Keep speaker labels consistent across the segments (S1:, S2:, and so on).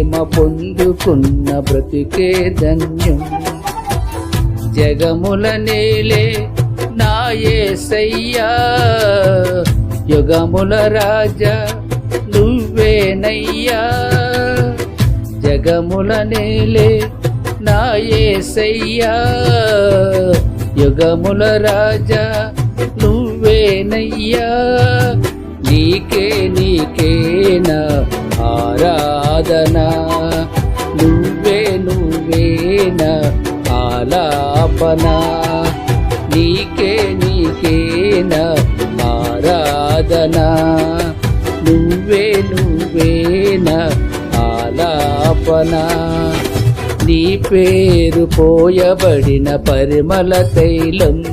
S1: పొందుకున్న బ్రతికే ధన్యం. జగముల నేలే నా యుగముల రాజా నువ్వేనయ్యా. జగముల నేలే నా యుగముల రాజా నువ్వేనయ్యా. నీకే నీకేనా ఆరా సాధనా. నువ్వే నువ్వే ఆలాపన? నీకే నీకే ఆరాధన? నువ్వే నువ్వే ఆలాపన? నీ పేరు పోయబడిన పరిమళ తైలం.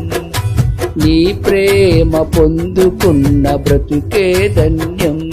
S1: నీ ప్రేమ పొందుకున్న బ్రతుకే ధన్యం.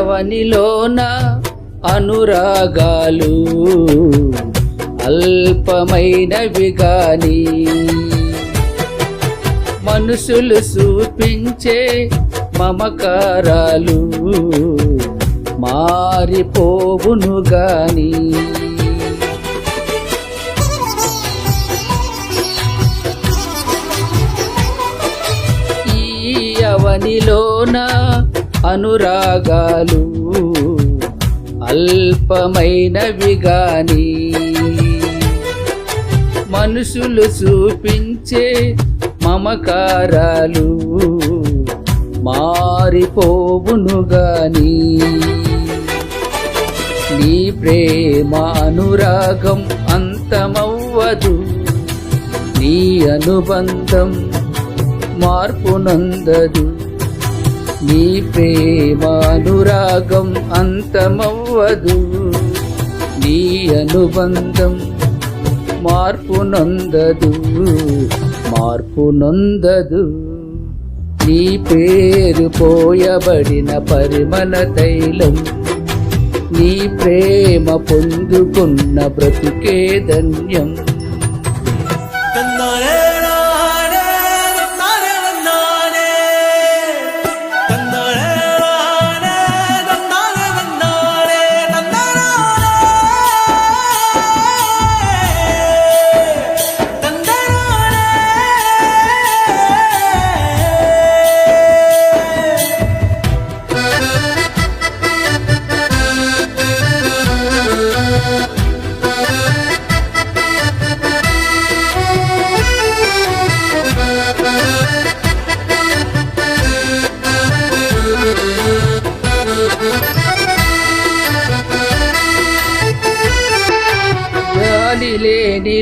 S1: ఎవనిలోన అనురాగాలు అల్పమైనవి గాని మనుషులు చూపించే మమకారాలు మారిపోవును గాని ఈ అవనిలోన అనురాగాలు అల్పమైనవి గాని మనుషులు చూపించే మమకారాలు మారిపోవును గాని. నీ ప్రేమ అనురాగం అంతమవ్వదు. నీ అనుబంధం మార్పునందదు నీ ప్రేమ అనురాగం అంతమవ్వదు. నీ అనుబంధం మార్పు నొందదు మార్పు నొందదు నీ పేరు పోయబడిన పరిమళ తైలం. నీ ప్రేమ పొందుకున్న బ్రతుకే ధన్యం.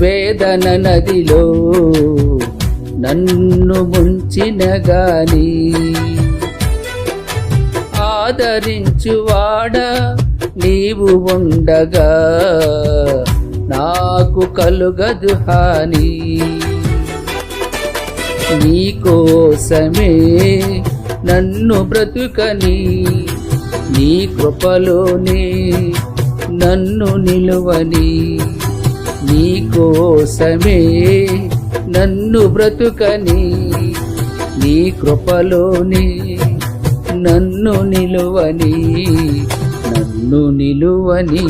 S1: వేదన నదిలో నన్ను ముంచిన గాని ఆదరించువాడ నీవు ఉండగా నాకు కలుగదు హాని. నీకోసమే నన్ను బ్రతుకని నీ కృపలోనే నన్ను నిలువని. కోసమే నన్ను బ్రతుకని నీ కృపలోనే నన్ను నిలువని నన్ను నిలువని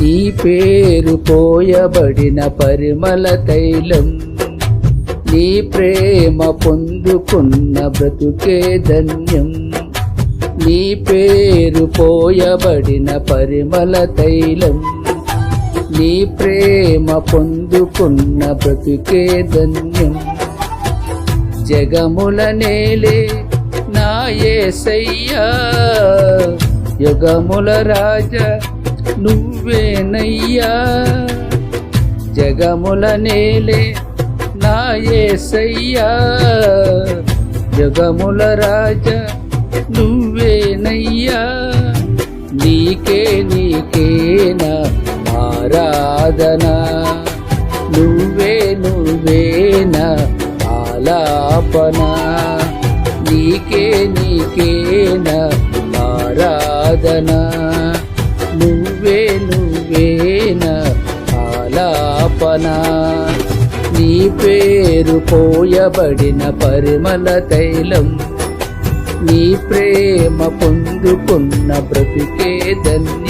S1: నీ పేరు పోయబడిన పరిమళ తైలం నీ ప్రేమ పొందుకున్న బ్రతుకే ధన్యం. నీ పేరు పోయబడిన పరిమళ తైలం. నీ ప్రేమ పొందుకున్న బ్రతుకే ధన్యం. జగముల నేలే నా యుగముల రాజా నువ్వేనయ్యా. జగముల నేలే నా యేసయ్యా జగముల రాజా నువ్వేనయ్యా. నీకే నీకేనా ఆరాధన. నువ్వే నువ్వేనా ఆలాపన. నీకే నీకేనా ఆరాధన. నువ్వే నువ్వేనా ఆలాపన. నీ పేరు పోయబడిన పరిమళ తైలం. నీ ప్రేమ పొందుకున్న బ్రతికే ధన్య